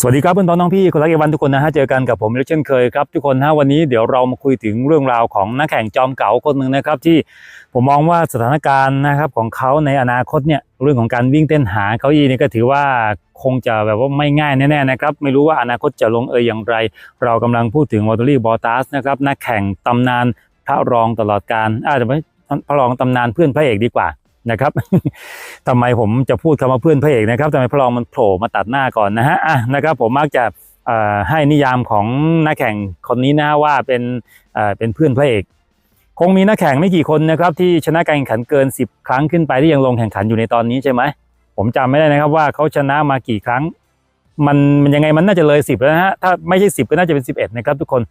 สวัสดีครับเพื่อนพ้องน้องพี่คนรักเอวันทุกคนนะฮะเจอกันกับผมเช่นเคยครับทุกคนฮะวันนี้เดี๋ยวเรามาคุยถึงเรื่องราวของนักแข่งจอมเก๋าคนหนึ่งนะครับ ที่ผมมองว่าสถานการณ์นะครับของเขาในอนาคตเนี่ยเรื่องของการวิ่งเต้นหาเก้าอี้นี่ก็ถือว่าคงจะแบบว่าไม่ง่ายแน่ๆนะครับไม่รู้ว่าอนาคตจะลงเอยอย่างไร เรากำลังพูดถึงวอเตอรี่บอตัสนะครับนักแข่งตำนานพระรองตลอดการอาจจะไม่พระรองตำนานเพื่อนพระเอกดีกว่า นะครับทำไมผมจะพูดคำว่าเพื่อนพระเอกนะครับทำไมพระรองมันโผล่มาตัดหน้าก่อนนะฮะอะนะครับผมมักจะให้นิยามของนักแข่งคนนี้นะว่าเป็นเป็นเพื่อนพระเอก คงมีนักแข่งไม่กี่คนนะครับที่ชนะการแข่งขันเกิน 10 ครั้งขึ้นไปที่ยังลงแข่งขันอยู่ในตอนนี้ใช่ไหมผมจำไม่ได้นะครับว่าเขาชนะมากี่ครั้ง มันมันยังไงมันน่าจะเลย 10 แล้วนะฮะถ้าไม่ใช่ 10 ก็น่าจะเป็น 11 นะครับทุกคน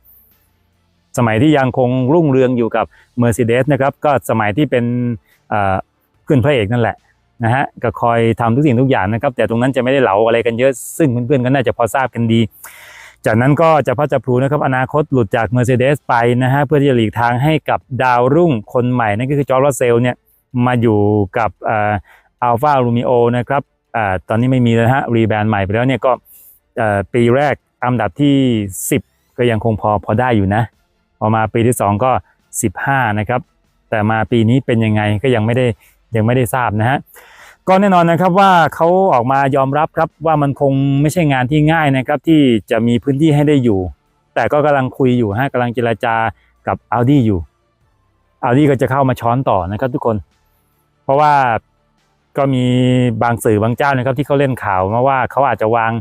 สมัยที่ยังคงรุ่งเรืองอยู่กับ Mercedes นะครับก็สมัยที่เป็น เอ่อเพื่อนพระเอกนั่นแหละนะฮะก็คอยทำทุกสิ่งทุกอย่างนะครับ แต่ตรงนั้นจะไม่ได้เหลาอะไรกันเยอะซึ่งเพื่อนๆก็น่าจะพอทราบกันดี จากนั้นก็จะพัฒจะพลูนะครับอนาคตหลุดจาก Mercedes ไปนะฮะเพื่อที่จะหลีกทางให้กับดาวรุ่งคนใหม่นั่นก็คือจอร์จรัสเซลเนี่ยมาอยู่กับอัลฟาโรมิโอนะครับอ่าตอนนี้ไม่มีแล้วฮะรีแบรนด์ใหม่ไปแล้วเนี่ยก็อ่อปีแรกอันดับที่ 10 ก็ยังคงพอพอได้อยู่นะ พอมาปีที่ 2 ก็ 15 นะครับ แต่มาปีนี้เป็นยังไงก็ยังไม่ได้ ยังไม่ได้ทราบนะฮะก็แน่นอนนะครับว่าเขาออกมายอมรับครับว่ามันคงไม่ใช่งานที่ง่ายนะครับที่จะมีพื้นที่ให้ได้อยู่ แต่ก็กำลังคุยอยู่ฮะกำลังเจรจากับ Audi อยู่ Audi ก็จะเข้ามาช้อนต่อนะครับทุกคน เพราะว่าก็มีบางสื่อบางเจ้านะครับที่เขาเล่นข่าวมาว่าเขาอาจจะวาง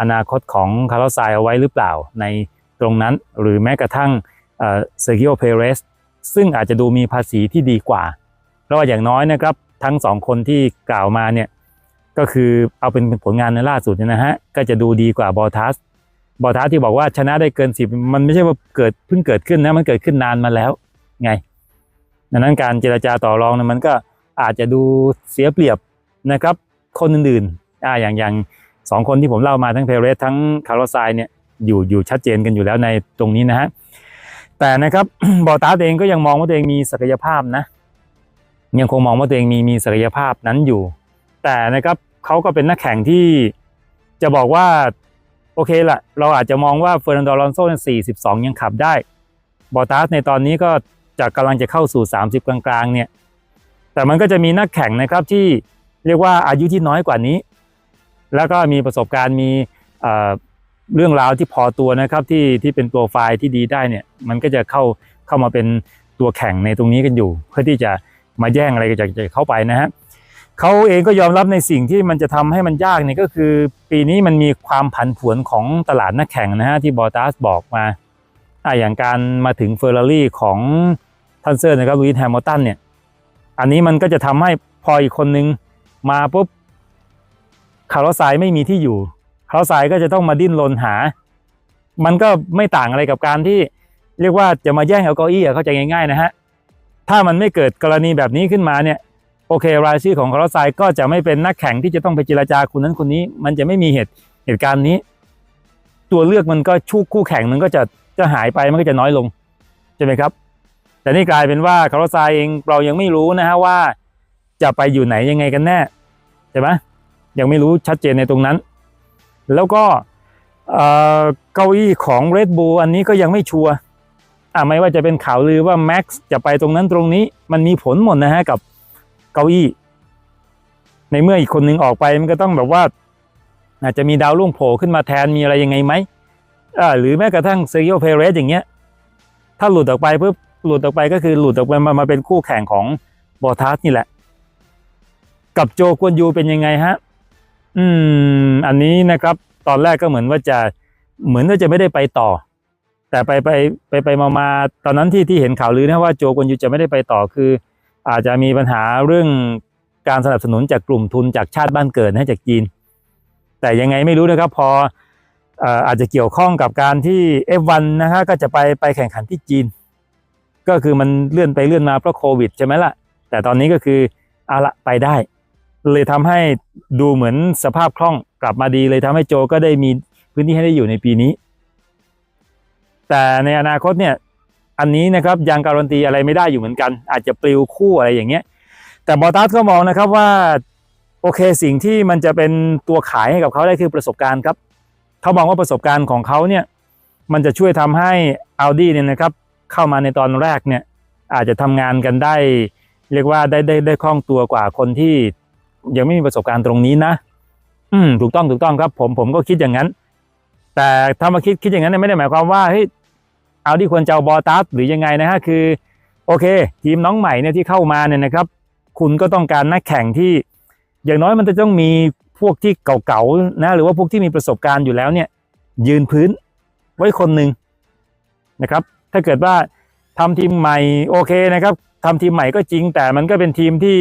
อนาคตของคาร์ลสไซเอาไว้หรือเปล่าในตรงนั้นหรือแม้กระทั่งเอ่อเซอร์กิโอเพเรสซึ่งอาจจะดูมีภาษีที่ดีกว่า เพราะว่าอย่างน้อยนะครับทั้งสองคนที่กล่าวมาเนี่ยก็คือเอาเป็นผลงานในล่าสุดเนี่ยนะฮะก็จะดูดีกว่าบอทัสบอทัสที่บอกว่าชนะได้เกินสิบมันไม่ใช่ว่าเกิดเพิ่งเกิดขึ้นนะมันเกิดขึ้นนานมาแล้วไงดังนั้นการเจรจาต่อรองเนี่ยมันก็อาจจะดูเสียเปรียบนะครับ คนอื่นๆอ่าอย่างอย่างสองคนที่ผมเล่ามาทั้งเพเรสทั้งคาร์ลไซเนี่ยอยู่อยู่ชัดเจนกันอยู่แล้วในตรงนี้นะฮะแต่นะครับบอตัสเองก็ยังมองว่าตัวเองมีศักยภาพนะ ยังคงมองว่าตัวเองมีมีศักยภาพนั้นอยู่ แต่นะครับเขาก็เป็นนักแข่งที่จะบอกว่าโอเคละเราอาจจะมองว่าเฟอร์นันโดลอนโซ่สี่สิบสองยังขับได้บอตัสในตอนนี้ก็จะกำลังจะเข้าสู่ 30 กลางๆ เนี่ย แต่มันก็จะมีนักแข่งนะครับที่เรียกว่าอายุที่น้อยกว่านี้ แล้วก็มีประสบการณ์มีเรื่องราวที่พอตัวนะครับที่ที่เป็นโปรไฟล์ที่ดีได้เนี่ย มันก็จะเข้าเข้ามาเป็นตัวแข่งในตรงนี้กันอยู่ เพื่อที่จะ มาแย่งอะไรจากจากเขาไปนะฮะเขาเองก็ยอมรับในสิ่งที่มันจะทำให้มันยากเนี่ยก็คือ ปีนี้มันมีความผันผวนของตลาดนักแข่งนะฮะที่บอตัสบอกมาอะอย่างการมาถึงเฟอร์รารี่ของทันเซอร์นะครับลุยส์แฮมิลตันเนี่ยอันนี้มันก็จะทำให้พออีกคนนึงมาปุ๊บคาร์ลไซไม่มีที่อยู่คาร์ลไซก็จะต้องมาดิ้นรนหา มันก็ไม่ต่างอะไรกับการที่เรียกว่าจะมาแย่งเอาเก้าอี้อะเข้าใจง่ายๆนะฮะ ถ้ามันไม่เกิดกรณีแบบนี้ขึ้นมาเนี่ยโอเค รายชื่อของคาร์ลไซก็จะไม่เป็นนักแข่งที่จะต้องไปเจรจาคนนั้นคนนี้ มันจะไม่มีเหตุเหตุการณ์นี้ ตัวเลือกมันก็ชูคู่แข่งมันก็จะจะหายไปมันก็จะน้อยลงใช่ไหมครับ แต่นี่กลายเป็นว่าคาร์ลไซเองเรายังไม่รู้นะฮะว่า จะไปอยู่ไหนยังไงกันแน่ใช่ไหมยังไม่รู้ชัดเจนในตรงนั้น แล้วก็เออเก้าอี้ของ Red Bull อันนี้ก็ยังไม่ชัวร์ อ่าไม่ว่าจะเป็นข่าวลือว่าแม็กซ์จะไปตรงนั้นตรงนี้ มันมีผลหมดนะฮะกับเก้าอี้ ในเมื่ออีกคนนึงออกไปมันก็ต้องแบบว่า อาจจะมีดาวรุ่งโผล่ขึ้นมาแทนมีอะไรยังไงไหมอ่าหรือแม้กระทั่งเซกิโอเพเรสอย่างเงี้ย ถ้าหลุดออกไปปุ๊บหลุดออกไปก็คือหลุดออกไปมามาเป็นคู่แข่งของบอทัสนี่แหละ กับโจกวนยูเป็นยังไงฮะ อืม อันนี้นะครับ ตอนแรกก็เหมือนว่าจะเหมือนว่าจะไม่ได้ไปต่อ แต่ไปไปไปไปมามาตอนนั้นที่ที่เห็นข่าวลือนะว่าโจกวนยูจะไม่ได้ไปต่อคือ อาจจะมีปัญหาเรื่องการสนับสนุนจากกลุ่มทุนจากชาติบ้านเกิดนะจากจีน แต่ยังไงไม่รู้นะครับ พอเอ่อาจจะเกี่ยวข้องกับการที่ F1 นะฮะก็จะไปไปแข่งขันที่จีน ก็คือมันเลื่อนไปเลื่อนมาเพราะโควิดใช่ไหมล่ะ แต่ตอนนี้ก็คือเอาละไปได้ เลยทำให้ดูเหมือนสภาพคล่องกลับมาดีเลยทำให้โจก็ได้มีพื้นที่ให้ได้อยู่ในปีนี้ แต่ในอนาคตเนี่ยอันนี้นะครับยังการันตีอะไรไม่ได้อยู่เหมือนกัน อาจจะปลิวคู่อะไรอย่างเงี้ย แต่บอตัสก็มองนะครับว่าโอเคสิ่งที่มันจะเป็นตัวขายให้กับเขาได้คือประสบการณ์ครับเขามองว่าประสบการณ์ของเขาเนี่ยมันจะช่วยทำให้ Audi เนี่ยนะครับเข้ามาในตอนแรกเนี่ยอาจจะทำงานกันได้ เรียกว่าได้ได้ได้คล่องตัวกว่าคนที่ ยังไม่มีประสบการณ์ตรงนี้นะ อืมถูกต้องถูกต้องครับ ผมผมก็คิดอย่างนั้น แต่ถ้ามาคิดคิดอย่างนั้นไม่ได้หมายความว่าเฮ้ย เอาที่ควรจะเอาบอตัสหรือยังไงนะฮะคือ โอเค ทีมน้องใหม่เนี่ยที่เข้ามาเนี่ยนะครับ คุณก็ต้องการนักแข่งที่ อย่างน้อยมันจะต้องมีพวกที่เก่าๆนะหรือว่าพวกที่มีประสบการณ์อยู่แล้วเนี่ย ยืนพื้นไว้คนหนึ่งนะครับ ถ้าเกิดว่าทำทีมใหม่โอเคนะครับทำทีมใหม่ก็จริง แต่มันก็เป็นทีมที่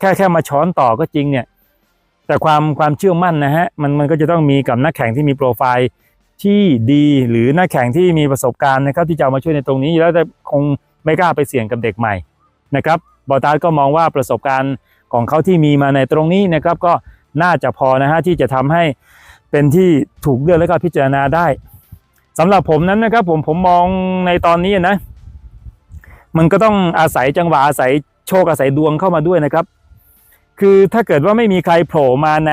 แค่แค่มาช้อนต่อก็จริงเนี่ยแต่ความความเชื่อมั่นนะฮะมันมันก็จะต้องมีกับนักแข่งที่มีโปรไฟล์ ที่ดีหรือนักแข่งที่มีประสบการณ์นะครับที่จะมาช่วยในตรงนี้แล้วแต่คงไม่กล้าไปเสี่ยงกับเด็กใหม่นะครับบอตาสก็มองว่าประสบการณ์ของเขาที่มีมาในตรงนี้นะครับก็น่าจะพอนะฮะที่จะทำให้เป็นที่ถูกเลือกและก็พิจารณาได้สำหรับผมนั้นนะครับผมผมมองในตอนนี้นะมันก็ต้องอาศัยจังหวะอาศัยโชคอาศัยดวงเข้ามาด้วยนะครับ คือถ้าเกิดว่าไม่มีใครโผล่มาใน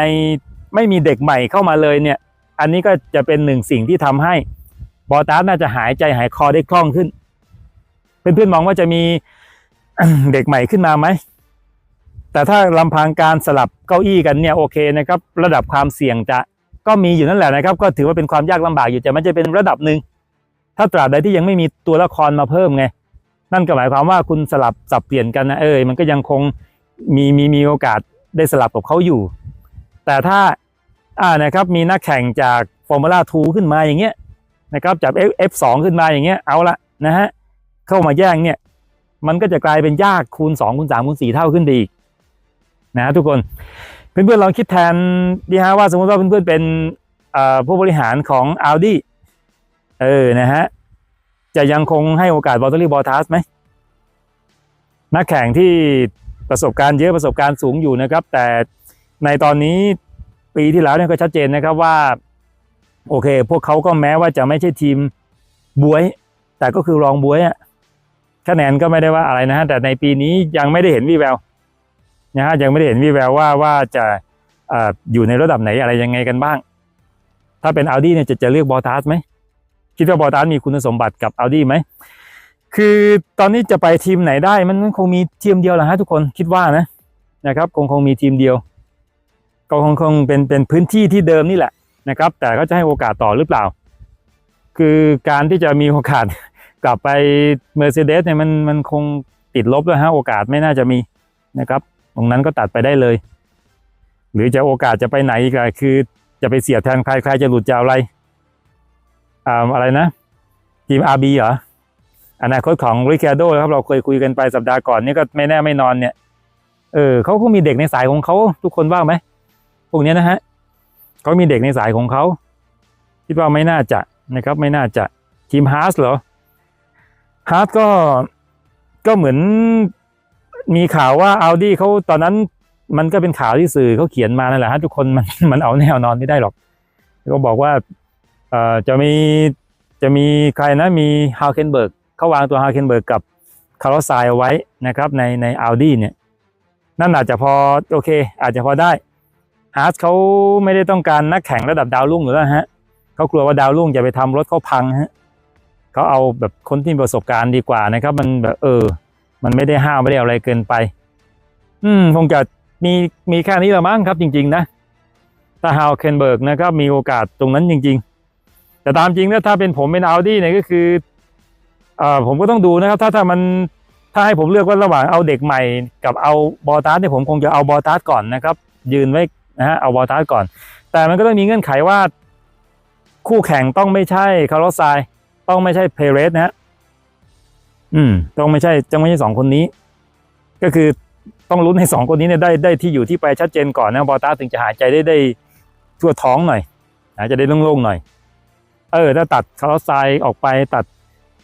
ไม่มีเด็กใหม่เข้ามาเลยเนี่ย อันนี้ก็จะเป็นหนึ่งสิ่งที่ทำให้บอตาสน่าจะหายใจหายคอได้คล่องขึ้น เพื่อนๆมองว่าจะมีเด็กใหม่ขึ้นมาไหม แต่ถ้าลำพังการสลับเก้าอี้กันเนี่ยโอเคนะครับ ระดับความเสี่ยงจะก็มีอยู่นั่นแหละนะครับ ก็ถือว่าเป็นความยากลำบากอยู่แต่มันจะเป็นระดับหนึ่งถ้าตราบใดที่ยังไม่มีตัวละครมาเพิ่มไงนั่นก็หมายความว่าคุณสลับสับเปลี่ยนกันนะเออมันก็ยังคงมีมีมีโอกาสได้สลับกับเขาอยู่ แต่ถ้า อ่านะครับมีนักแข่งจากฟอร์มูล่า2ขึ้นมาอย่างเงี้ยนะครับจาก F2 ขึ้นมาอย่างเงี้ยเอาละนะฮะเข้ามาแย่งเนี่ยมันก็จะกลายเป็นยากคูณ2คูณ3คูณ4เท่าขึ้นไปอีกนะฮะทุกคนเพื่อนๆลองคิดแทนดีฮะว่าสมมติว่าเพื่อนๆเป็นผู้บริหารของ Audi เออนะฮะจะยังคงให้โอกาสบอลตอรี่บอทัสไหมนักแข่งที่ประสบการณ์เยอะประสบการณ์สูงอยู่นะครับ แต่ในตอนนี้ ปีที่แล้วเนี่ยก็ชัดเจนนะครับว่า โอเค พวกเขาก็แม้ว่าจะไม่ใช่ทีมบวย แต่ก็คือรองบวยอะคะแนนก็ไม่ได้ว่าอะไรนะฮะแต่ในปีนี้ยังไม่ได้เห็นวี่แววนะฮะยังไม่ได้เห็นวี่แววว่าว่าจะออยู่ในระดับไหนอะไรยังไงกันบ้าง ถ้าเป็นอัลดี้เนี่ยจะจะเลือกบอทัสไหมคิดว่าบอตัสมีคุณสมบัติกับ Audi ไหมคือตอนนี้จะไปทีมไหนได้มันคงมีทีมเดียวแหละฮะทุกคนคิดว่านะนะครับ คงคงมีทีมเดียว ก็คงคงเป็นเป็นพื้นที่ที่เดิมนี่แหละนะครับ แต่เขาจะให้โอกาสต่อหรือเปล่า คือการที่จะมีโอกาสกลับไป Mercedes เนี่ยมันมันคงติดลบแล้วฮะโอกาสไม่น่าจะมีนะครับ ตรงนั้นก็ตัดไปได้เลย หรือจะโอกาสจะไปไหนก็คือจะไปเสียบแทนใครใครจะหลุดจะอาอะไรอ่าอะไรนะทีม RB เหรออนาคตของริคาโดครับเราเคยคุยกันไปสัปดาห์ก่อนนี่ก็ไม่แน่ไม่นอนเนี่ยเออเขาก็มีเด็กในสายของเขาทุกคนว่าไหม พวกนี้นะฮะเขามีเด็กในสายของเขาคิดว่าไม่น่าจะนะครับ ไม่น่าจะทีมฮาร์สเหรอฮาร์สก็ก็เหมือนมีข่าวว่าอัลดี้เขาตอนนั้นมันก็เป็นข่าวที่สื่อเขาเขียนมานั่นแหละฮะทุกคนมันมันเอาแนวนอนไม่ได้หรอกก็บอกว่าเอ่อจะมีจะมีใครนะมีฮาวเคนเบิร์กเขาวางตัวฮาวเคนเบิร์กกับคาร์ลไซเอาไว้นะครับในในอัลดี้เนี่ยนั่นอาจจะพอโอเค อาจจะพอได้ ฮาร์สเขาไม่ได้ต้องการนักแข่งระดับดาวรุ่งหรือแล้วฮะเขากลัวว่าดาวรุ่งจะไปทำรถเขาพังฮะเขาเอาแบบคนที่มีประสบการณ์ดีกว่านะครับ มันแบบเออ มันไม่ได้ห้าวไม่ได้อะไรเกินไป อืมคงจะมีมีแค่นี้ละมั้งครับ จริง ๆ นะถ้าฮาวเคนเบิร์กนะครับมีโอกาสตรงนั้นจริง ๆ แต่ตามจริงแล้วถ้าเป็นผมเป็นอัลดี้เนี่ยก็คือเอ่อผมก็ต้องดูนะครับ ถ้าถ้ามันถ้าให้ผมเลือกว่าระหว่างเอาเด็กใหม่กับเอาบอตัสเนี่ยผมคงจะเอาบอตัสก่อนนะครับ ยืนไว้ นะฮะเอาบอตัสก่อน แต่มันก็ต้องมีเงื่อนไขว่า คู่แข่งต้องไม่ใช่คาร์ลอสไซน์ต้องไม่ใช่เพเรสนะฮะอืม ต้องไม่ใช่ต้องไม่ใช่สองคนนี้ ก็คือต้องลุ้นให้สองคนนี้เนี่ยได้ได้ที่อยู่ที่ไปชัดเจนก่อนนะบอตัสถึงจะหายใจได้ได้ทั่วท้องหน่อยอาจจะได้โล่งๆหน่อย เออถ้าตัดคาร์ลไซน์ออกไปตัด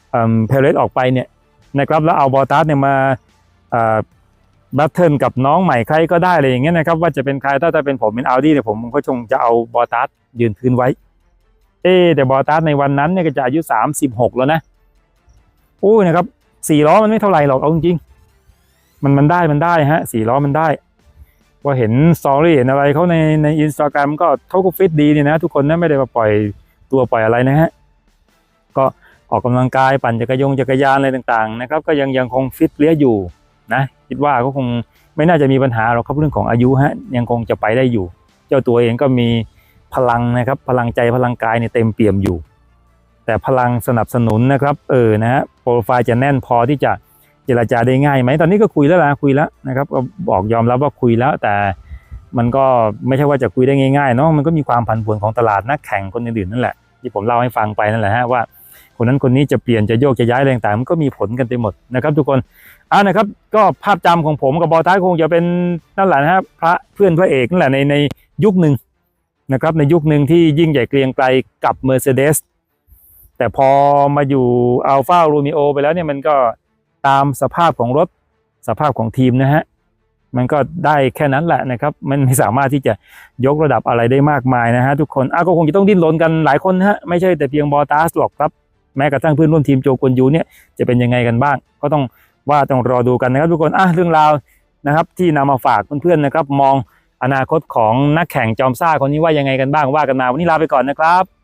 เอ่อเพเรสออกไปเนี่ยนะครับแล้วเอาบอตัสเนี่ยมาเอ่อ บัตเทิลกับน้องใหม่ใครก็ได้อะไรอย่างเงี้ยนะครับว่าจะเป็นใครถ้าถ้าเป็นผมเป็นอัลดี้เนี่ยผมก็คงจะเอาบอตัสยืนพื้นไว้ เอ๊แต่บอตัสในวันนั้นเนี่ยก็จะอายุสามสิบหกแล้วนะโอ้ยนะครับสี่ล้อมันไม่เท่าไหร่หรอกเอาจริงมันมันได้มันได้ฮะสี่ล้อมันได้ว่าเห็นสตอรี่เห็นอะไรเขาในในอินสตาแกรมก็เขาก็ฟิตดีนี่นะ ทุกคนนะไม่ได้มาปล่อยตัวปล่อยอะไรนะฮะก็ออกกำลังกายปั่นจักรยงจักรยานอะไรต่างๆนะครับก็ยังยังคงฟิตเลี้ยอยู่ นะคิดว่าก็คงไม่น่าจะมีปัญหาหรอกครับเรื่องของอายุฮะยังคงจะไปได้อยู่ เจ้าตัวเองก็มีพลังนะครับพลังใจพลังกายเนี่ยเต็มเปี่ยมอยู่ แต่พลังสนับสนุนนะครับเออนะฮะโปรไฟล์จะแน่นพอที่จะเจรจาได้ง่ายไหมตอนนี้ก็คุยแล้วนะคุยแล้วนะครับก็บอกยอมรับว่าคุยแล้ว แต่มันก็ไม่ใช่ว่าจะคุยได้ง่ายๆเนาะมันก็มีความผันผวนของตลาดนักแข่งคนอื่นๆนั่นแหละที่ผมเล่าให้ฟังไปนั่นแหละฮะว่า คนนั้นคนนี้จะเปลี่ยนจะโยกจะย้ายอะไรต่างๆมันก็มีผลกันไปหมดนะครับ ทุกคนอ่านะครับ ก็ภาพจำของผมกับบอท้ายคงจะเป็นนั่นแหละนะฮะพระเพื่อนพระเอกนั่นแหละในในยุคหนึ่งนะครับ ในยุคหนึ่งที่ยิ่งใหญ่เกรียงไกรกับ Mercedes แต่พอมาอยู่ Alfa Romeo ไปแล้วเนี่ยมันก็ตามสภาพของรถสภาพของทีมนะฮะมันก็ได้แค่นั้นแหละนะครับ มันไม่สามารถที่จะยกระดับอะไรได้มากมายนะฮะทุกคนอะก็คงจะต้องดิ้นรนกันหลายคนฮะไม่ใช่แต่เพียงบอตาสหรอกครับ แม้กระทั่งเพื่อนร่วมทีมโจกวนยูเนี่ยจะเป็นยังไงกันบ้าง ก็ต้องว่าต้องรอดูกันนะครับทุกคนอะเรื่องราวนะครับ ที่นำมาฝากเพื่อนๆนะครับ มองอนาคตของนักแข่งจอมซ่าคนนี้ว่ายังไงกันบ้างว่ากันมาวันนี้ลาไปก่อนนะครับ